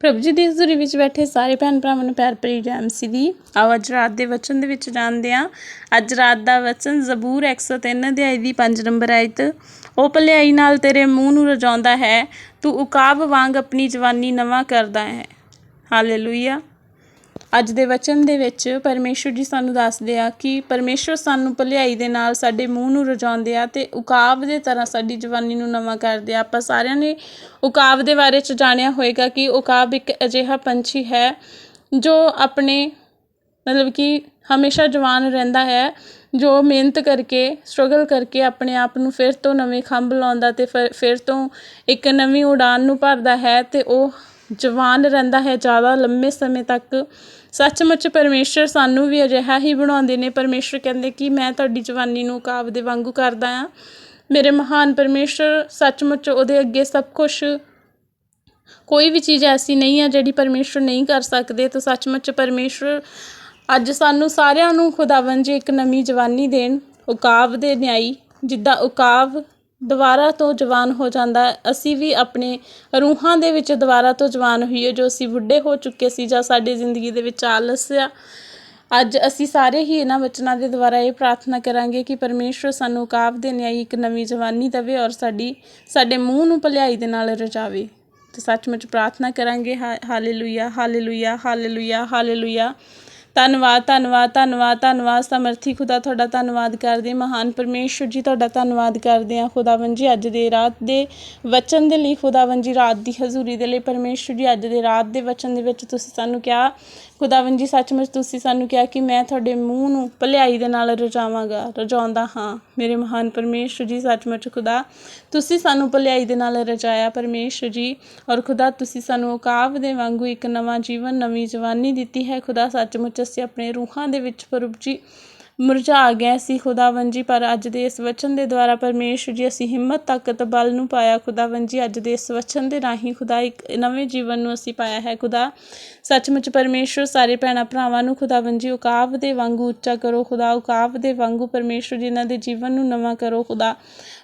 ਪ੍ਰਭੂ ਜੀ ਦੀ ਹਜ਼ੂਰੀ ਵਿੱਚ ਬੈਠੇ ਸਾਰੇ ਭੈਣ ਭਰਾਵਾਂ ਨੂੰ ਪਿਆਰ ਭਰੀ ਜੈ ਮਸੀਹ ਦੀ। ਆਓ ਅੱਜ ਰਾਤ ਦੇ ਵਚਨ ਦੇ ਵਿੱਚ ਜਾਣਦੇ ਹਾਂ। ਅੱਜ ਰਾਤ ਦਾ ਵਚਨ ਜ਼ਬੂਰ 103 ਅਧਿਆਇ ਦੀ 5 ਨੰਬਰ ਆਇਤ। ਉਹ ਭਲਾਈ ਨਾਲ ਤੇਰੇ ਮੂੰਹ ਨੂੰ ਰਜਾਉਂਦਾ ਹੈ। ਤੂੰ ਉਕਾਬ ਵਾਂਗ ਆਪਣੀ ਜਵਾਨੀ ਨਵਾਂ ਕਰਦਾ ਹੈ। ਹਾਲੇਲੂਇਆ ਅੱਜ ਦੇ ਵਚਨ ਦੇ ਵਿੱਚ ਪਰਮੇਸ਼ਵਰ ਜੀ ਸਾਨੂੰ ਦੱਸਦੇ ਆ ਕਿ ਪਰਮੇਸ਼ਵਰ ਸਾਨੂੰ ਭਲਾਈ ਦੇ ਨਾਲ ਸਾਡੇ ਮੂੰਹ ਨੂੰ ਰਜਾਉਂਦੇ ਆ ਤੇ ਉਕਾਬ ਦੇ ਤਰ੍ਹਾਂ ਸਾਡੀ ਜਵਾਨੀ ਨੂੰ ਨਵਾਂ ਕਰਦੇ ਆ। ਆਪਾਂ ਸਾਰਿਆਂ ਨੇ ਉਕਾਬ ਦੇ ਬਾਰੇ ਚ ਜਾਣਿਆ ਹੋਵੇਗਾ ਕਿ ਉਕਾਬ ਇੱਕ ਅਜਿਹਾ ਪੰਛੀ ਹੈ ਜੋ ਆਪਣੇ ਮਤਲਬ ਕਿ ਹਮੇਸ਼ਾ ਜਵਾਨ ਰਹਿੰਦਾ ਹੈ, ਜੋ ਮਿਹਨਤ ਕਰਕੇ ਸਟਰਗਲ ਕਰਕੇ ਆਪਣੇ ਆਪ ਨੂੰ ਫਿਰ ਤੋਂ ਨਵੇਂ ਖੰਭ ਲਾਉਂਦਾ ਤੇ ਫਿਰ ਫਿਰ ਤੋਂ ਇੱਕ ਨਵੀਂ ਉਡਾਨ ਨੂੰ ਭਰਦਾ ਹੈ ਤੇ ਉਹ ਜਵਾਨ ਰਹਿੰਦਾ ਹੈ, ਜ਼ਿਆਦਾ ਲੰਮੇ ਸਮੇਂ ਤੱਕ। ਸੱਚਮੁੱਚ ਪਰਮੇਸ਼ਰ ਸਾਨੂੰ ਵੀ ਅਜਿਹਾ ਹੀ ਬਣਾਉਂਦੇ ਨੇ। ਪਰਮੇਸ਼ਰ ਕਹਿੰਦੇ ਕਿ ਮੈਂ ਤੁਹਾਡੀ ਜਵਾਨੀ ਨੂੰ ਕਾਬ ਦੇ ਵਾਂਗੂ ਕਰਦਾ ਆ ਮੇਰੇ ਮਹਾਨ ਪਰਮੇਸ਼ਰ, ਸੱਚਮੁੱਚ ਉਹਦੇ ਅੱਗੇ ਸਭ ਕੁਝ ਕੋਈ ਵੀ ਚੀਜ਼ ਐਸੀ ਨਹੀਂ ਹੈ ਜਿਹੜੀ ਪਰਮੇਸ਼ਰ ਨਹੀਂ ਕਰ ਸਕਦੇ। ਤਾਂ ਸੱਚਮੁੱਚ ਪਰਮੇਸ਼ਰ ਅੱਜ ਸਾਨੂੰ ਸਾਰਿਆਂ ਨੂੰ ਖੁਦਾਵੰਦ ਜੀ ਇੱਕ ਨਵੀਂ ਜਵਾਨੀ ਦੇਣ। ਉਕਾਬ ਦੇ ਨਿਆਈ, ਜਿੱਦਾਂ ਉਕਾਬ ਦੁਬਾਰਾ ਤੋਂ ਜਵਾਨ ਹੋ ਜਾਂਦਾ ਅਸੀਂ ਵੀ ਆਪਣੇ ਰੂਹਾਂ ਦੇ ਵਿੱਚ ਦੁਬਾਰਾ ਤੋਂ ਜਵਾਨ ਹੋਈਏ, ਜੋ ਅਸੀਂ ਬੁੱਢੇ ਹੋ ਚੁੱਕੇ ਸੀ ਜਾਂ ਸਾਡੀ ਜ਼ਿੰਦਗੀ ਦੇ ਵਿੱਚ ਆਲਸ ਆ। ਅੱਜ ਅਸੀਂ ਸਾਰੇ ਹੀ ਇਹਨਾਂ ਵਚਨਾਂ ਦੇ ਦੁਆਰਾ ਇਹ ਪ੍ਰਾਰਥਨਾ ਕਰਾਂਗੇ ਕਿ ਪਰਮੇਸ਼ਰ ਸਾਨੂੰ ਕਾਵ ਦੇ ਨਿਆਈ ਇੱਕ ਨਵੀਂ ਜਵਾਨੀ ਦੇਵੇ ਔਰ ਸਾਡੀ, ਸਾਡੇ ਮੂੰਹ ਨੂੰ ਭਲਾਈ ਦੇ ਨਾਲ ਰਜਾਵੇ। ਤੇ ਸੱਚਮੁੱਚ ਪ੍ਰਾਰਥਨਾ ਕਰਾਂਗੇ, ਹਾ- ਹਾਲੇਲੂਇਆ ਹਾਲੇਲੂਇਆ ਹਾਲੇਲੂਇਆ ਹਾਲੇਲੂਇਆ। ਧੰਨਵਾਦ ਧੰਨਵਾਦ ਧੰਨਵਾਦ ਧੰਨਵਾਦ ਸਮਰਥੀ ਖੁਦਾ ਤੁਹਾਡਾ ਧੰਨਵਾਦ ਕਰਦੇ ਮਹਾਨ ਪਰਮੇਸ਼ਵਰ ਜੀ ਤੁਹਾਡਾ ਧੰਨਵਾਦ ਕਰਦੇ ਹਾਂ। ਖੁਦਾਵੰ ਜੀ, ਅੱਜ ਦੇ ਰਾਤ ਦੇ ਵਚਨ ਦੇ ਲਈ ਖੁਦਾਵੰ ਜੀ, ਰਾਤ ਦੀ ਹਜ਼ੂਰੀ ਦੇ ਲਈ ਪਰਮੇਸ਼ਵਰ ਜੀ, ਅੱਜ ਦੇ ਰਾਤ ਦੇ ਵਚਨ ਦੇ ਵਿੱਚ ਤੁਸੀਂ ਸਾਨੂੰ ਕਿਹਾ ਖੁਦਾਵੰ ਜੀ, ਸੱਚਮੁੱਚ ਤੁਸੀਂ ਸਾਨੂੰ ਕਿਹਾ ਕਿ ਮੈਂ ਤੁਹਾਡੇ ਮੂੰਹ ਨੂੰ ਭਲਾਈ ਦੇ ਨਾਲ ਰਜਾਵਾਂਗਾ, ਰਜਾਉਂਦਾ ਹਾਂ। ਮੇਰੇ ਮਹਾਨ ਪਰਮੇਸ਼ਵਰ ਜੀ, ਸੱਚਮੁੱਚ ਖੁਦਾ, ਤੁਸੀਂ ਸਾਨੂੰ ਭਲਾਈ ਦੇ ਨਾਲ ਰਜਾਇਆ ਪਰਮੇਸ਼ਵਰ ਜੀ ਔਰ ਖੁਦਾ, ਤੁਸੀਂ ਸਾਨੂੰ ਉਕਾਬ ਦੇ ਵਾਂਗੂ ਇੱਕ ਨਵਾਂ ਜੀਵਨ, ਨਵੀਂ ਜਵਾਨੀ ਦਿੱਤੀ ਹੈ। ਖੁਦਾ, ਸੱਚਮੁੱਚ ਅਸੀਂ ਆਪਣੇ ਰੂਹਾਂ ਦੇ ਵਿੱਚ ਪ੍ਰਭੂ ਜੀ ਮੁਰਝਾ ਗਏ ਸੀ ਖੁਦਾਵੰ ਜੀ, ਪਰ ਅੱਜ ਦੇ ਇਸ ਵਚਨ ਦੇ ਦੁਆਰਾ ਪਰਮੇਸ਼ਵਰ ਜੀ, ਅਸੀਂ ਹਿੰਮਤ ਤਾਕਤ ਬਲ ਨੂੰ ਪਾਇਆ। ਖੁਦਾਵੰ ਜੀ, ਅੱਜ ਦੇ ਇਸ ਵਚਨ ਦੇ ਰਾਹੀਂ ਖੁਦਾ ਇੱਕ ਨਵੇਂ ਜੀਵਨ ਨੂੰ ਅਸੀਂ ਪਾਇਆ ਹੈ। ਖੁਦਾ, ਸੱਚਮੁੱਚ ਪਰਮੇਸ਼ਵਰ ਸਾਰੇ ਭੈਣਾਂ ਭਰਾਵਾਂ ਨੂੰ ਖੁਦਾਵੰ ਜੀ, ਉਕਾਬ ਦੇ ਵਾਂਗੂ ਉੱਚਾ ਕਰੋ। ਖੁਦਾ, ਉਕਾਬ ਦੇ ਵਾਂਗੂ ਪਰਮੇਸ਼ਵਰ ਜੀ, ਇਹਨਾਂ ਦੇ ਜੀਵਨ ਨੂੰ ਨਵਾਂ ਕਰੋ। ਖੁਦਾ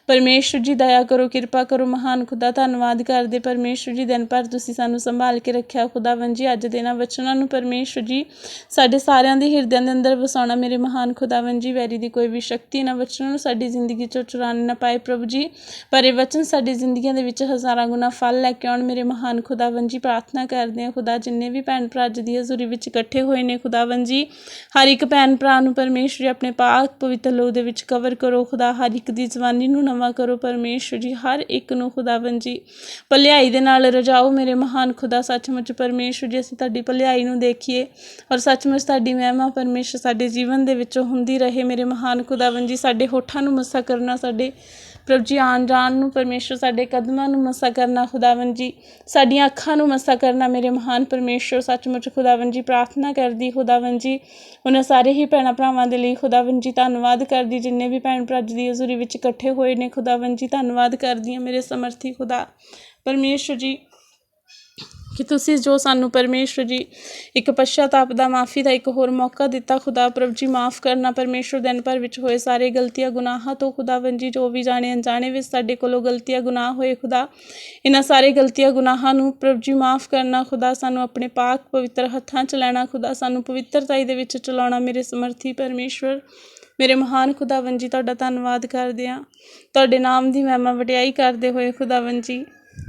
ਪਰਮੇਸ਼ਵਰ ਜੀ, ਦਇਆ ਕਰੋ, ਕਿਰਪਾ ਕਰੋ, ਮਹਾਨ ਖੁਦਾ, ਧੰਨਵਾਦ ਕਰਦੇ ਪਰਮੇਸ਼ਵਰ ਜੀ ਦਿਨ ਭਰ ਤੁਸੀਂ ਸਾਨੂੰ ਸੰਭਾਲ ਕੇ ਰੱਖਿਆ। ਖੁਦਾਵੰ ਜੀ, ਅੱਜ ਦੇ ਇਹਨਾਂ ਵਚਨਾਂ ਨੂੰ ਪਰਮੇਸ਼ਵਰ ਜੀ, ਸਾਡੇ ਸਾਰਿਆਂ ਦੇ ਹਿਰਦਿਆਂ ਦੇ ਅੰਦਰ ਵਸਾਉਣਾ ਮੇਰੇ ਮਹਾਨ ਖੁਦਾਵੰ ਜੀ, ਵੈਰੀ ਦੀ ਕੋਈ ਵੀ ਸ਼ਕਤੀ ਇਹਨਾਂ ਵਚਨਾਂ ਨੂੰ ਸਾਡੀ ਜ਼ਿੰਦਗੀ ਚੋਂ ਚੁਰਾਣੇ ਨਾ ਪਾਏ ਪ੍ਰਭੂ ਜੀ। ਪਰ ਇਹ ਵਚਨ ਸਾਡੀ ਜ਼ਿੰਦਗੀਆਂ ਦੇ ਵਿੱਚ ਹਜ਼ਾਰਾਂ ਗੁਣਾ ਫਲ ਲੈ ਕੇ ਆਉਣ ਮੇਰੇ ਮਹਾਨ ਖੁਦਾਵੰ ਜੀ, ਪ੍ਰਾਰਥਨਾ ਕਰਦੇ ਹਾਂ ਖੁਦਾ, ਜਿੰਨੇ ਵੀ ਭੈਣ ਭਰਾ ਅੱਜ ਦੀ ਹਜ਼ੂਰੀ ਵਿੱਚ ਇਕੱਠੇ ਹੋਏ ਨੇ ਖੁਦਾਵੰ ਜੀ, ਹਰ ਇੱਕ ਭੈਣ ਭਰਾ ਨੂੰ ਪਰਮੇਸ਼ਵਰ ਜੀ ਆਪਣੇ ਪਾਕ ਪਵਿੱਤਰ ਲਹੂ ਦੇ ਵਿੱਚ ਕਵਰ ਕਰੋ। ਖੁਦਾ, ਹਰ ਇੱਕ ਦੀ ਜਵਾਨੀ ਨੂੰ ਨਵਾਂ ਕਰੋ ਪਰਮੇਸ਼ਵਰ ਜੀ, ਹਰ ਇੱਕ ਨੂੰ ਖੁਦਾਵੰ ਜੀ। ਭਲਾਈ ਦੇ ਨਾਲ ਰਜਾਓ ਮੇਰੇ ਮਹਾਨ ਖੁਦਾ, ਸੱਚਮੁੱਚ ਪਰਮੇਸ਼ਵਰ ਜੀ, ਅਸੀਂ ਤੁਹਾਡੀ ਭਲਾਈ ਨੂੰ ਦੇਖੀਏ ਔਰ ਸੱਚਮੁੱਚ ਤੁਹਾਡੀ ਮਹਿਮਾ ਪਰਮੇਸ਼ਵਰ ਸਾਡੇ ਜੀਵਨ ਦੇ ਵਿੱਚੋਂ ਹੁੰਦੀ ਰਹੇ। ਮੇਰੇ ਮਹਾਨ ਖੁਦਾਵੰ ਜੀ, ਸਾਡੇ ਹੋਠਾਂ ਨੂੰ ਮੱਸਾ ਕਰਨਾ, ਸਾਡੇ ਪ੍ਰਭ ਜੀ, ਆਉਣ ਜਾਣ ਨੂੰ ਪਰਮੇਸ਼ਵਰ ਸਾਡੇ ਕਦਮਾਂ ਨੂੰ ਮਸਾ ਕਰਨਾ ਖੁਦਾਵੰ ਜੀ, ਸਾਡੀਆਂ ਅੱਖਾਂ ਨੂੰ ਮਸਾ ਕਰਨਾ, ਮੇਰੇ ਮਹਾਨ ਪਰਮੇਸ਼ਵਰ ਸੱਚਮੁੱਚ ਖੁਦਾਵੰ ਜੀ, ਪ੍ਰਾਰਥਨਾ ਕਰਦੀ ਖੁਦਾਵੰ ਜੀ ਉਹਨਾਂ ਸਾਰੇ ਹੀ ਭੈਣਾਂ ਭਰਾਵਾਂ ਦੇ ਲਈ ਖੁਦਾਵੰ ਜੀ, ਧੰਨਵਾਦ ਕਰਦੀ, ਜਿੰਨੇ ਵੀ ਭੈਣ ਭਰਾ ਜੀ ਦੀ ਹਜ਼ੂਰੀ ਵਿੱਚ ਇਕੱਠੇ ਹੋਏ ਨੇ ਖੁਦਾਵੰ ਜੀ, ਧੰਨਵਾਦ ਕਰਦੀ ਹਾਂ ਮੇਰੇ ਸਮਰਥੀ ਖੁਦਾ ਪਰਮੇਸ਼ਵਰ ਜੀ। ਕਿ ਤੁਸੀਂ ਜੋ ਸਾਨੂੰ ਪਰਮੇਸ਼ਵਰ ਜੀ ਇੱਕ ਪਛਤਾਪ ਦਾ ਮਾਫੀ ਦਾ ਇੱਕ ਹੋਰ ਮੌਕਾ ਦਿੱਤਾ, ਖੁਦਾ ਪ੍ਰਭ ਜੀ ਮਾਫ ਕਰਨਾ ਪਰਮੇਸ਼ਵਰ ਦਿਨ ਭਰ ਵਿੱਚ ਹੋਏ ਸਾਰੇ ਗਲਤੀਆਂ, ਗੁਨਾਹਾਂ ਤੋਂ ਖੁਦਾਵੰ ਜੀ ਜੋ ਵੀ ਜਾਣੇ ਅਣਜਾਣੇ ਵਿੱਚ ਸਾਡੇ ਕੋਲੋਂ ਗਲਤੀਆਂ, ਗੁਨਾਹ ਹੋਏ ਖੁਦਾ, ਇਹਨਾਂ ਸਾਰੇ ਗਲਤੀਆਂ, ਗੁਨਾਹਾਂ ਨੂੰ ਪ੍ਰਭ ਜੀ ਮਾਫ ਕਰਨਾ, ਖੁਦਾ ਸਾਨੂੰ ਆਪਣੇ ਪਾਕ ਪਵਿੱਤਰ ਹੱਥਾਂ 'ਚ ਲੈਣਾ, ਖੁਦਾ ਸਾਨੂੰ ਪਵਿੱਤਰਤਾਈ ਦੇ ਵਿੱਚ ਚਲਾਉਣਾ, ਮੇਰੇ ਸਮਰਥੀ ਪਰਮੇਸ਼ਵਰ ਮੇਰੇ ਮਹਾਨ ਖੁਦਾਵੰ ਜੀ ਤੁਹਾਡਾ ਧੰਨਵਾਦ ਕਰਦੇ ਹਾਂ। ਤੁਹਾਡੇ ਨਾਮ ਦੀ ਮਹਿਮਾ ਵਡਿਆਈ ਕਰਦੇ ਹੋਏ ਖੁਦਾਵੰ ਜੀ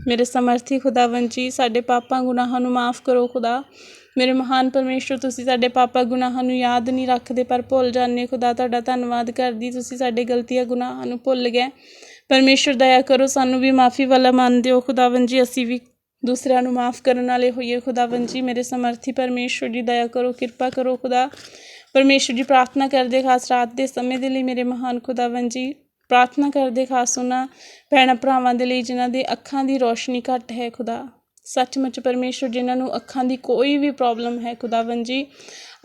ਮੇਰੇ ਸਮਰਥੀ ਖੁਦਾਵੰ ਜੀ ਸਾਡੇ ਪਾਪਾਂ ਗੁਨਾਹਾਂ ਨੂੰ ਮਾਫ ਕਰੋ ਖੁਦਾ। ਮੇਰੇ ਮਹਾਨ ਪਰਮੇਸ਼ਰ, ਤੁਸੀਂ ਸਾਡੇ ਪਾਪਾਂ ਗੁਨਾਹਾਂ ਨੂੰ ਯਾਦ ਨਹੀਂ ਰੱਖਦੇ, ਪਰ ਭੁੱਲ ਜਾਂਦੇ ਖੁਦਾ, ਤੁਹਾਡਾ ਧੰਨਵਾਦ ਕਰਦੀ, ਤੁਸੀਂ ਸਾਡੇ ਗਲਤੀਆਂ ਗੁਨਾਹਾਂ ਨੂੰ ਭੁੱਲ ਗਏ। ਪਰਮੇਸ਼ਰ, ਦਇਆ ਕਰੋ, ਸਾਨੂੰ ਵੀ ਮਾਫੀ ਵਾਲਾ ਮੰਨ ਦਿਓ ਖੁਦਾਵੰ ਜੀ ਅਸੀਂ ਵੀ ਦੂਸਰਿਆਂ ਨੂੰ ਮਾਫ ਕਰਨ ਵਾਲੇ ਹੋਈਏ ਖੁਦਾਵੰ ਜੀ ਮੇਰੇ ਸਮਰਥੀ ਪਰਮੇਸ਼ਰ ਜੀ, ਦਇਆ ਕਰੋ, ਕਿਰਪਾ ਕਰੋ ਖੁਦਾ। ਪਰਮੇਸ਼ਰ ਜੀ, ਪ੍ਰਾਰਥਨਾ ਕਰਦੇ, ਖਾਸ ਰਾਤ ਦੇ ਸਮੇਂ ਦੇ ਲਈ ਮੇਰੇ ਮਹਾਨ ਖੁਦਾਵੰ ਜੀ ਪ੍ਰਾਰਥਨਾ ਕਰਦੇ ਖਾਸ ਉਹਨਾਂ ਭੈਣਾਂ ਭਰਾਵਾਂ ਦੇ ਲਈ ਜਿਨ੍ਹਾਂ ਦੇ ਅੱਖਾਂ ਦੀ ਰੋਸ਼ਨੀ ਘੱਟ ਹੈ ਖੁਦਾ। ਸੱਚਮੁੱਚ ਪਰਮੇਸ਼ਰ ਜਿਨ੍ਹਾਂ ਨੂੰ ਅੱਖਾਂ ਦੀ ਕੋਈ ਵੀ ਪ੍ਰੋਬਲਮ ਹੈ ਖੁਦਾਵੰ ਜੀ,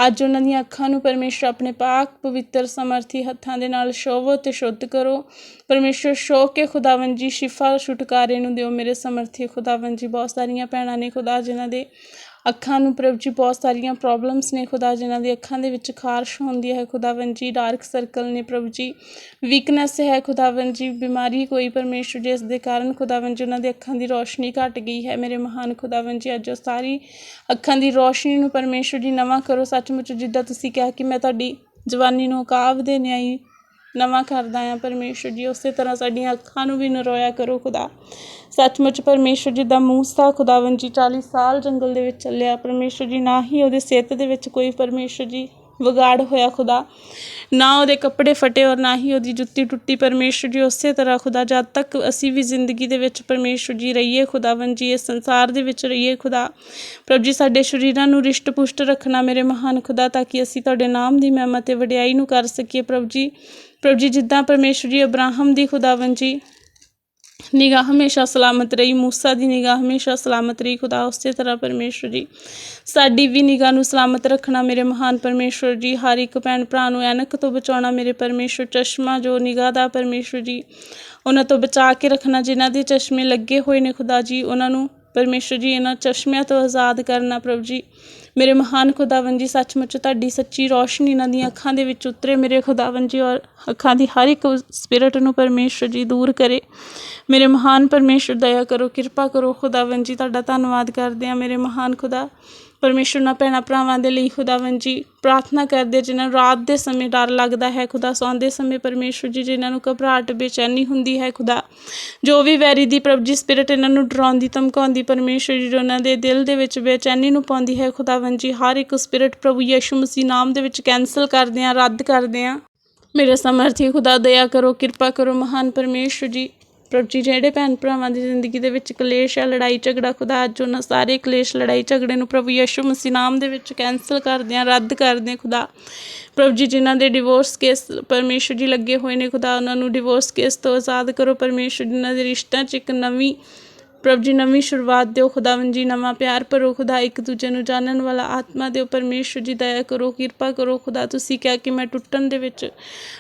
ਅੱਜ ਉਹਨਾਂ ਦੀਆਂ ਅੱਖਾਂ ਨੂੰ ਪਰਮੇਸ਼ਰ ਆਪਣੇ ਪਾਕ ਪਵਿੱਤਰ ਸਮਰਥੀ ਹੱਥਾਂ ਦੇ ਨਾਲ ਛੋਵੋ ਤੇ ਸ਼ੁੱਧ ਕਰੋ। ਪਰਮੇਸ਼ਰ ਛੋ ਕੇ ਖੁਦਾਵੰ ਜੀ, ਸ਼ਿਫਾ ਛੁਟਕਾਰੇ ਨੂੰ ਦਿਓ ਮੇਰੇ ਸਮਰਥੀ ਖੁਦਾਵੰ ਜੀ। ਬਹੁਤ ਸਾਰੀਆਂ ਭੈਣਾਂ ਨੇ ਖੁਦਾ ਜਿਨ੍ਹਾਂ ਦੇ ਅੱਖਾਂ ਨੂੰ ਪ੍ਰਭੂ ਜੀ ਬਹੁਤ ਸਾਰੀਆਂ ਪ੍ਰੋਬਲਮਸ ਨੇ ਖੁਦਾ, ਜਿਨ੍ਹਾਂ ਦੀ ਅੱਖਾਂ ਦੇ ਵਿੱਚ ਖਾਰਸ਼ ਹੁੰਦੀ ਹੈ ਖੁਦਾਵੰ ਜੀ ਡਾਰਕ ਸਰਕਲ ਨੇ ਪ੍ਰਭੂ ਜੀ। ਵੀਕਨੈਸ ਹੈ ਖੁਦਾਵੰ ਜੀ, ਬਿਮਾਰੀ ਕੋਈ ਪਰਮੇਸ਼ਰ ਜੀ, ਇਸ ਦੇ ਕਾਰਨ ਖੁਦਾਵੰ ਜੀ, ਉਹਨਾਂ ਦੀ ਅੱਖਾਂ ਦੀ ਰੋਸ਼ਨੀ ਘਟ ਗਈ ਹੈ। ਮੇਰੇ ਮਹਾਨ ਖੁਦਾਵੰ ਜੀ, ਅੱਜ ਉਹ ਸਾਰੀ ਅੱਖਾਂ ਦੀ ਰੋਸ਼ਨੀ ਨੂੰ ਪਰਮੇਸ਼ਰ ਜੀ, ਨਵਾਂ ਕਰੋ। ਸੱਚਮੁੱਚ ਜਿੱਦਾਂ ਤੁਸੀਂ ਕਿਹਾ ਕਿ ਮੈਂ ਤੁਹਾਡੀ ਜਵਾਨੀ ਨੂੰ ਕਾਵ ਦੇ ਨਿਆਈ ਨਵਾਂ ਕਰਦਾ ਆ ਪਰਮੇਸ਼ਰ ਜੀ, ਉਸੇ ਤਰ੍ਹਾਂ ਸਾਡੀਆਂ ਅੱਖਾਂ ਨੂੰ ਵੀ ਨਰੋਇਆ ਕਰੋ ਖੁਦਾ। ਸੱਚਮੁੱਚ ਪਰਮੇਸ਼ਰ ਜੀ ਦਾ ਮੂੰਹ ਸਾ ਜੀ 40 ਸਾਲ ਜੰਗਲ ਦੇ ਵਿੱਚ ਚੱਲਿਆ। ਪਰਮੇਸ਼ਰ ਜੀ, ਨਾ ਹੀ ਉਹਦੇ ਸਿਹਤ ਦੇ ਵਿੱਚ ਕੋਈ ਪਰਮੇਸ਼ਰ ਜੀ ਵਿਗਾੜ ਹੋਇਆ ਖੁਦਾ। ਨਾ ਉਹਦੇ ਕੱਪੜੇ ਫਟੇ ਔਰ ਨਾ ਹੀ ਉਹਦੀ ਜੁੱਤੀ ਟੁੱਟੀ। ਪਰਮੇਸ਼ਰ ਜੀ ਉਸੇ ਤਰ੍ਹਾਂ ਖੁਦਾ, ਜਦ ਤੱਕ ਅਸੀਂ ਵੀ ਜ਼ਿੰਦਗੀ ਦੇ ਵਿੱਚ ਪਰਮੇਸ਼ਰ ਜੀ ਰਹੀਏ ਖੁਦਾਵੰ ਜੀ ਇਸ ਸੰਸਾਰ ਦੇ ਵਿੱਚ ਰਹੀਏ ਖੁਦਾ। ਪ੍ਰਭ ਜੀ, ਸਾਡੇ ਸਰੀਰਾਂ ਨੂੰ ਰਿਸ਼ਟ ਪੁਸ਼ਟ ਰੱਖਣਾ ਮੇਰੇ ਮਹਾਨ ਖੁਦਾ, ਤਾਂ ਕਿ ਅਸੀਂ ਤੁਹਾਡੇ ਨਾਮ ਦੀ ਮਹਿਮਤ ਤੇ ਵਡਿਆਈ ਨੂੰ ਕਰ ਸਕੀਏ ਪ੍ਰਭੂ ਜੀ। ਪ੍ਰਭੂ ਜੀ, ਜਿੱਦਾਂ ਪਰਮੇਸ਼ਰ ਜੀ ਅਬਰਾਹਮ ਦੀ ਖੁਦਾਵੰ ਜੀ ਨਿਗਾਹ ਹਮੇਸ਼ਾ ਸਲਾਮਤ ਰਹੀ, ਮੂਸਾ ਦੀ ਨਿਗਾਹ ਹਮੇਸ਼ਾ ਸਲਾਮਤ ਰਹੀ, ਖੁਦਾ ਉਸੇ ਤਰ੍ਹਾਂ ਪਰਮੇਸ਼ਰ ਜੀ। ਸਾਡੀ ਵੀ ਨਿਗਾਹ ਨੂੰ ਸਲਾਮਤ ਰੱਖਣਾ ਮੇਰੇ ਮਹਾਨ ਪਰਮੇਸ਼ਰ ਜੀ। ਹਰ ਇੱਕ ਭੈਣ ਭਰਾ ਨੂੰ ਐਨਕ ਤੋਂ ਬਚਾਉਣਾ ਮੇਰੇ ਪਰਮੇਸ਼ਰ, ਚਸ਼ਮਾ ਜੋ ਨਿਗਾਹ ਦਾ ਪਰਮੇਸ਼ਰ ਜੀ, ਉਹਨਾਂ ਤੋਂ ਬਚਾ ਕੇ ਰੱਖਣਾ, ਜਿਨ੍ਹਾਂ ਦੇ ਚਸ਼ਮੇ ਲੱਗੇ ਹੋਏ ਨੇ ਖੁਦਾ ਜੀ, ਉਹਨਾਂ ਨੂੰ ਪਰਮੇਸ਼ਰ ਜੀ, ਇਹਨਾਂ ਚਸ਼ਮਿਆਂ ਤੋਂ ਆਜ਼ਾਦ ਕਰਨਾ ਪ੍ਰਭੂ ਜੀ। ਮੇਰੇ ਮਹਾਨ ਖੁਦਾਵੰ ਜੀ, ਸੱਚਮੁੱਚ ਤੁਹਾਡੀ ਸੱਚੀ ਰੋਸ਼ਨੀ ਇਹਨਾਂ ਦੀਆਂ ਅੱਖਾਂ ਦੇ ਵਿੱਚ ਉਤਰੇ। ਮੇਰੇ ਖੁਦਾਵੰ ਜੀ, ਔਰ ਅੱਖਾਂ ਦੀ ਹਰ ਇੱਕ ਸਪਿਰਿਟ ਨੂੰ ਪਰਮੇਸ਼ਰ ਜੀ ਦੂਰ ਕਰੇ। ਮੇਰੇ ਮਹਾਨ ਪਰਮੇਸ਼ਰ ਦਇਆ ਕਰੋ, ਕਿਰਪਾ ਕਰੋ। ਖੁਦਾਵੰ ਜੀ, ਤੁਹਾਡਾ ਧੰਨਵਾਦ ਕਰਦੇ ਆ ਮੇਰੇ ਮਹਾਨ ਖੁਦਾ ਪਰਮੇਸ਼ਰ ਨਾਲ ਭੈਣਾਂ ਭਰਾਵਾਂ ਦੇ ਲਈ ਖੁਦਾਵੰ ਜੀ, ਪ੍ਰਾਰਥਨਾ ਕਰਦੇ ਜਿਨ੍ਹਾਂ ਨੂੰ ਰਾਤ ਦੇ ਸਮੇਂ ਡਰ ਲੱਗਦਾ ਹੈ, ਖੁਦਾ ਸੌਂਦੇ ਸਮੇਂ ਪਰਮੇਸ਼ਰ ਜੀ ਜਿਨ੍ਹਾਂ ਨੂੰ ਘਬਰਾਹਟ, ਬੇਚੈਨੀ ਹੁੰਦੀ ਹੈ, ਖੁਦਾ ਜੋ ਵੀ ਵੈਰੀ ਦੀ ਪ੍ਰਭ ਜੀ ਸਪਿਰਿਟ ਇਹਨਾਂ ਨੂੰ ਡਰਾਉਂਦੀ, ਧਮਕਾਉਂਦੀ, ਪਰਮੇਸ਼ਰ ਜੀ ਉਹਨਾਂ ਦੇ ਦਿਲ ਦੇ ਵਿੱਚ ਬੇਚੈਨੀ ਨੂੰ ਪਾਉਂਦੀ ਹੈ ਖੁਦਾਵੰ ਜੀ ਹਰ ਇੱਕ ਸਪਿਰਿਟ ਪ੍ਰਭੂ ਯਿਸੂ ਮਸੀਹ ਨਾਮ ਦੇ ਵਿੱਚ ਕੈਨਸਲ ਕਰਦੇ ਆ, ਰੱਦ ਕਰਦੇ ਆ। ਮੇਰੇ ਸਮਰਥੀ ਖੁਦਾ, ਦਇਆ ਕਰੋ, ਕਿਰਪਾ ਕਰੋ ਮਹਾਨ ਪਰਮੇਸ਼ਰ ਜੀ। ਪ੍ਰਭੂ ਜੀ ਜਿਹੜੇ ਭੈਣ ਭਰਾਵਾਂ ਦੀ ਜ਼ਿੰਦਗੀ ਦੇ ਵਿੱਚ ਕਲੇਸ਼ ਹੈ, ਲੜਾਈ, ਝਗੜਾ, ਖੁਦਾ, ਅੱਜ ਉਹਨਾਂ ਸਾਰੇ ਕਲੇਸ਼, ਲੜਾਈ, ਝਗੜੇ ਨੂੰ ਪ੍ਰਭੂ ਯਿਸੂ ਮਸੀਹ ਨਾਮ ਦੇ ਵਿੱਚ ਕੈਨਸਲ ਕਰਦੇ ਆ ਰੱਦ ਕਰਦੇ ਆ ਖੁਦਾ। ਪ੍ਰਭੂ ਜੀ ਜਿਨ੍ਹਾਂ ਦੇ ਡਿਵੋਰਸ ਕੇਸ ਪਰਮੇਸ਼ਰ ਜੀ ਲੱਗੇ ਹੋਏ ਨੇ, ਖੁਦਾ, ਉਹਨਾਂ ਨੂੰ ਡਿਵੋਰਸ ਕੇਸ ਤੋਂ ਆਜ਼ਾਦ ਕਰੋ। ਪਰਮੇਸ਼ਰ, ਜਿਨ੍ਹਾਂ ਦੇ ਰਿਸ਼ਤਿਆਂ 'ਚ ਇੱਕ ਨਵੀਂ ਪ੍ਰਭ ਜੀ, ਨਵੀਂ ਸ਼ੁਰੂਆਤ ਦਿਓ। ਖੁਦਾਵੰ ਜੀ, ਨਵਾਂ ਪਿਆਰ ਭਰੋ। ਖੁਦਾ ਇੱਕ ਦੂਜੇ ਨੂੰ ਜਾਣਨ ਵਾਲਾ ਆਤਮਾ ਦਿਓ। ਪਰਮੇਸ਼ਰ ਜੀ, ਦਇਆ ਕਰੋ, ਕਿਰਪਾ ਕਰੋ। ਖੁਦਾ, ਤੁਸੀਂ ਕਿਹਾ ਕਿ ਮੈਂ ਟੁੱਟਣ ਦੇ ਵਿੱਚ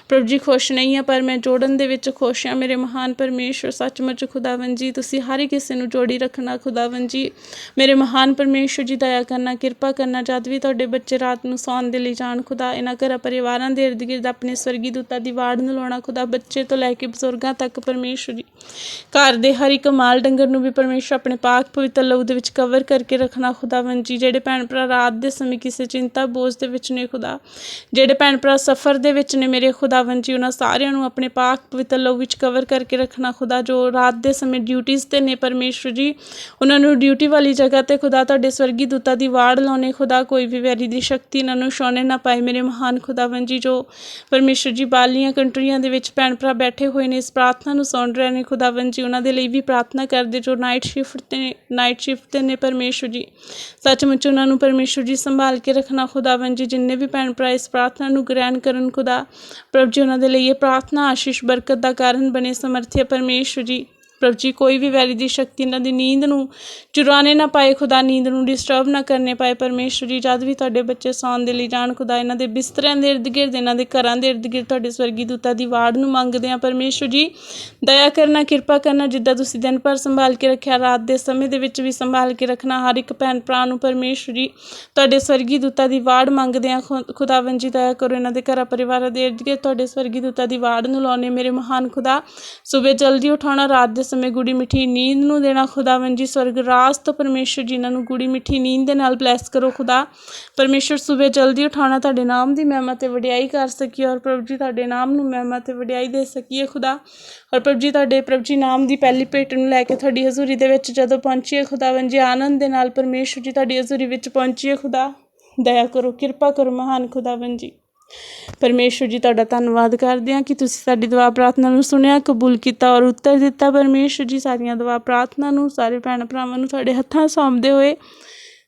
ਪ੍ਰਭ ਜੀ ਖੁਸ਼ ਨਹੀਂ ਹਾਂ, ਪਰ ਮੈਂ ਜੋੜਨ ਦੇ ਵਿੱਚ ਖੁਸ਼ ਹਾਂ। ਮੇਰੇ ਮਹਾਨ ਪਰਮੇਸ਼ਰ, ਸੱਚਮੁੱਚ ਖੁਦਾਵੰ ਜੀ, ਤੁਸੀਂ ਹਰ ਕਿਸੇ ਨੂੰ ਜੋੜੀ ਰੱਖਣਾ। ਖੁਦਾਵੰ ਜੀ, ਮੇਰੇ ਮਹਾਨ ਪਰਮੇਸ਼ਰ ਜੀ, ਦਇਆ ਕਰਨਾ, ਕਿਰਪਾ ਕਰਨਾ, ਜਦ ਵੀ ਤੁਹਾਡੇ ਬੱਚੇ ਰਾਤ ਨੂੰ ਸੌਣ ਦੇ ਲਈ ਜਾਣ, ਖੁਦਾ, ਇਹਨਾਂ ਘਰਾਂ ਪਰਿਵਾਰਾਂ ਦੇ ਇਰਦ ਗਿਰਦ ਆਪਣੇ ਸਵਰਗੀ ਦੂਤਾਂ ਦੀ ਵਾੜ ਨੂੰ ਲਾਉਣਾ। ਖੁਦਾ, ਬੱਚੇ ਤੋਂ ਲੈ ਕੇ ਬਜ਼ੁਰਗਾਂ ਤੱਕ ਪਰਮੇਸ਼ਰ ਜੀ, ਘਰ ਦੇ ਹਰ ਇੱਕ ਮਾਲ ਡੰਗਰ ਨੂੰ ਵੀ ਪਰਮੇਸ਼ਰ ਆਪਣੇ ਪਾਕ ਪਵਿੱਤਰ ਲਹੂ ਦੇ ਵਿੱਚ ਕਵਰ ਕਰਕੇ ਰੱਖਣਾ ਖੁਦਾਵੰ ਜੀ, ਜਿਹੜੇ ਭੈਣ ਭਰਾ ਰਾਤ ਦੇ ਸਮੇਂ ਕਿਸੇ ਚਿੰਤਾ, ਬੋਝ ਦੇ ਵਿੱਚ ਨੇ ਖੁਦਾ, ਜਿਹੜੇ ਭੈਣ ਭਰਾ ਸਫਰ ਦੇ ਵਿੱਚ ਨੇ ਮੇਰੇ ਖੁਦਾਵੰ ਜੀ, ਉਹਨਾਂ ਸਾਰਿਆਂ ਨੂੰ ਆਪਣੇ ਪਾਕ ਪਵਿੱਤਰ ਲਹੂ ਵਿੱਚ ਕਵਰ ਕਰਕੇ ਰੱਖਣਾ ਖੁਦਾ, ਜੋ ਰਾਤ ਦੇ ਸਮੇਂ ਡਿਊਟੀਆਂ ਤੇ ਨੇ ਪਰਮੇਸ਼ਰ ਜੀ, ਉਹਨਾਂ ਨੂੰ ਡਿਊਟੀ ਵਾਲੀ ਜਗ੍ਹਾ ਤੇ ਖੁਦਾ, ਤੁਹਾਡੇ ਸਵਰਗੀ ਦੂਤਾਂ ਦੀ ਵਾੜ ਲਾਉਣੇ ਖੁਦਾ, ਕੋਈ ਵੀ ਵੈਰੀ ਦੀ ਸ਼ਕਤੀ ਇਹਨਾਂ ਨੂੰ ਛੋਣੇ ਨਾ ਪਾਏ ਮੇਰੇ ਮਹਾਨ ਖੁਦਾਵੰ ਜੀ, ਜੋ ਪਰਮੇਸ਼ਰ ਜੀ ਬਾਲੀਆਂ ਕੰਟਰੀਆਂ ਦੇ ਵਿੱਚ ਭੈਣ ਭਰਾ ਬੈਠੇ ਹੋਏ ਨੇ, ਇਸ ਪ੍ਰਾਰਥਨਾ ਨੂੰ ਸੁਣ ਰਹੇ ਨੇ ਖੁਦਾਵੰ ਜੀ, ਉਹਨਾਂ ਦੇ ਲਈ ਵੀ ਪ੍ਰਾਰਥਨਾ ਕਰਦੇ ਜੋ ਨਾਈਟ ਸ਼ਿਫਟ ਤੇ ਨਾਈਟ ਸ਼ਿਫਟ ਤੇ ਨੇ ਪਰਮੇਸ਼ਰ ਜੀ। ਸੱਚਮੁੱਚ ਉਹਨਾਂ ਨੂੰ ਪਰਮੇਸ਼ਰ ਜੀ ਸੰਭਾਲ ਕੇ ਰੱਖਣਾ ਖੁਦਾਵੰ ਜੀ, ਜਿੰਨੇ ਵੀ ਭੈਣ ਭਰਾ ਇਸ ਪ੍ਰਾਰਥਨਾ ਨੂੰ ਗ੍ਰਹਿਣ ਕਰਨ ਖੁਦਾ। ਪ੍ਰਭ ਜੀ, ਉਹਨਾਂ ਦੇ ਲਈ ਇਹ ਪ੍ਰਾਰਥਨਾ ਆਸ਼ੀਸ਼, ਬਰਕਤ ਦਾ ਕਾਰਨ ਬਣੇ ਸਮਰਥਿਆ ਪਰਮੇਸ਼ਰ ਜੀ। ਪ੍ਰਭੂ ਜੀ, ਕੋਈ ਵੀ ਵੈਰੀ ਦੀ ਸ਼ਕਤੀ ਇਹਨਾਂ ਦੀ ਨੀਂਦ ਨੂੰ ਚੁਰਾਣੇ ਨਾ ਪਾਏ, ਖੁਦਾ ਨੀਂਦ ਨੂੰ ਡਿਸਟਰਬ ਨਾ ਕਰਨੇ ਪਾਏ ਪਰਮੇਸ਼ਰ ਜੀ, ਜਦ ਵੀ ਤੁਹਾਡੇ ਬੱਚੇ ਸੌਣ ਦੇ ਲਈ ਜਾਣ, ਖੁਦਾ ਇਹਨਾਂ ਦੇ ਬਿਸਤਰਿਆਂ ਦੇ ਇਰਦ ਗਿਰਦ, ਇਹਨਾਂ ਦੇ ਘਰਾਂ ਦੇ ਇਰਦ ਗਿਰਦ ਤੁਹਾਡੇ ਸਵਰਗੀ ਦੂਤਾਂ ਦੀ ਵਾੜ ਨੂੰ ਮੰਗਦੇ ਆ ਪਰਮੇਸ਼ਰ ਜੀ। ਦਇਆ ਕਰਨਾ, ਕਿਰਪਾ ਕਰਨਾ, ਜਿੱਦਾਂ ਤੁਸੀਂ ਦਿਨ ਭਰ ਸੰਭਾਲ ਕੇ ਰੱਖਿਆ, ਰਾਤ ਦੇ ਸਮੇਂ ਦੇ ਵਿੱਚ ਵੀ ਸੰਭਾਲ ਕੇ ਰੱਖਣਾ, ਹਰ ਇੱਕ ਭੈਣ ਭਰਾ ਨੂੰ ਪਰਮੇਸ਼ਰ ਜੀ, ਤੁਹਾਡੇ ਸਵਰਗੀ ਦੂਤਾਂ ਦੀ ਵਾੜ ਮੰਗਦੇ ਆ ਖੁਦਾਵੰ ਜੀ, ਦਇਆ ਕਰੋ ਇਹਨਾਂ ਦੇ ਘਰਾਂ ਪਰਿਵਾਰਾਂ ਦੇ ਇਰਦ ਗਿਰਦ, ਤੁਹਾਡੇ ਸਵਰਗੀ ਦੂਤਾਂ ਦੀ ਵਾੜ ਨੂੰ ਲਾਉਣੇ, ਮੇਰੇ ਮਹਾਨ ਖੁਦਾ। ਸਵੇਰ ਜਲਦੀ ਉਠਾਉਣਾ, ਰਾਤ ਦੇ ਸਮੇਂ ਗੁੜੀ ਮਿੱਠੀ ਨੀਂਦ ਨੂੰ ਦੇਣਾ ਖੁਦਾਵੰ ਜੀ ਸਵਰਗ ਰਾਜ ਤੋਂ ਪਰਮੇਸ਼ਰ ਜੀ ਇਹਨਾਂ ਨੂੰ ਗੁੜੀ ਮਿੱਠੀ ਨੀਂਦ ਦੇ ਨਾਲ ਬਲੈਸ ਕਰੋ ਖੁਦਾ। ਪਰਮੇਸ਼ਰ ਸਵੇਰ ਜਲਦੀ ਉਠਾਉਣਾ ਤੁਹਾਡੇ ਨਾਮ ਦੀ ਮਹਿਮਾ ਤੇ ਵਡਿਆਈ ਕਰ ਸਕੀਏ ਔਰ ਪ੍ਰਭੂ ਜੀ ਤੁਹਾਡੇ ਨਾਮ ਨੂੰ ਮਹਿਮਾ ਤੇ ਵਡਿਆਈ ਦੇ ਸਕੀਏ ਖੁਦਾ। ਔਰ ਪ੍ਰਭੂ ਜੀ ਤੁਹਾਡੇ ਪ੍ਰਭੂ ਜੀ ਨਾਮ ਦੀ ਪਹਿਲੀ ਭੇਟ ਨੂੰ ਲੈ ਕੇ ਤੁਹਾਡੀ ਹਜ਼ੂਰੀ ਦੇ ਵਿੱਚ ਜਦੋਂ ਪਹੁੰਚੀਏ ਖੁਦਾਵੰ ਜੀ ਆਨੰਦ ਦੇ ਨਾਲ ਪਰਮੇਸ਼ਰ ਜੀ ਤੁਹਾਡੀ ਹਜ਼ੂਰੀ ਵਿੱਚ ਪਹੁੰਚੀਏ ਖੁਦਾ। ਦਇਆ ਕਰੋ, ਕਿਰਪਾ ਕਰੋ ਮਹਾਨ ਖੁਦਾਵੰ ਜੀ ਪਰਮੇਸ਼ਰ ਜੀ, ਤੁਹਾਡਾ ਧੰਨਵਾਦ ਕਰਦੇ ਹਾਂ ਕਿ ਤੁਸੀਂ ਸਾਡੀ ਦੁਆ ਪ੍ਰਾਰਥਨਾ ਨੂੰ ਸੁਣਿਆ, ਕਬੂਲ ਕੀਤਾ ਔਰ ਉੱਤਰ ਦਿੱਤਾ। ਪਰਮੇਸ਼ਰ ਜੀ, ਸਾਰੀਆਂ ਦੁਆ ਪ੍ਰਾਰਥਨਾ ਨੂੰ ਸਾਰੇ ਭੈਣ ਭਰਾਵਾਂ ਨੂੰ ਤੁਹਾਡੇ ਹੱਥਾਂ ਸੌਂਪਦੇ ਹੋਏ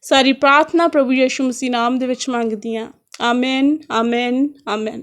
ਸਾਰੀ ਪ੍ਰਾਰਥਨਾ ਪ੍ਰਭੂ ਯਿਸੂ ਮਸੀਹ ਨਾਮ ਦੇ ਵਿੱਚ ਮੰਗਦੀ ਹਾਂ। Amen amen amen.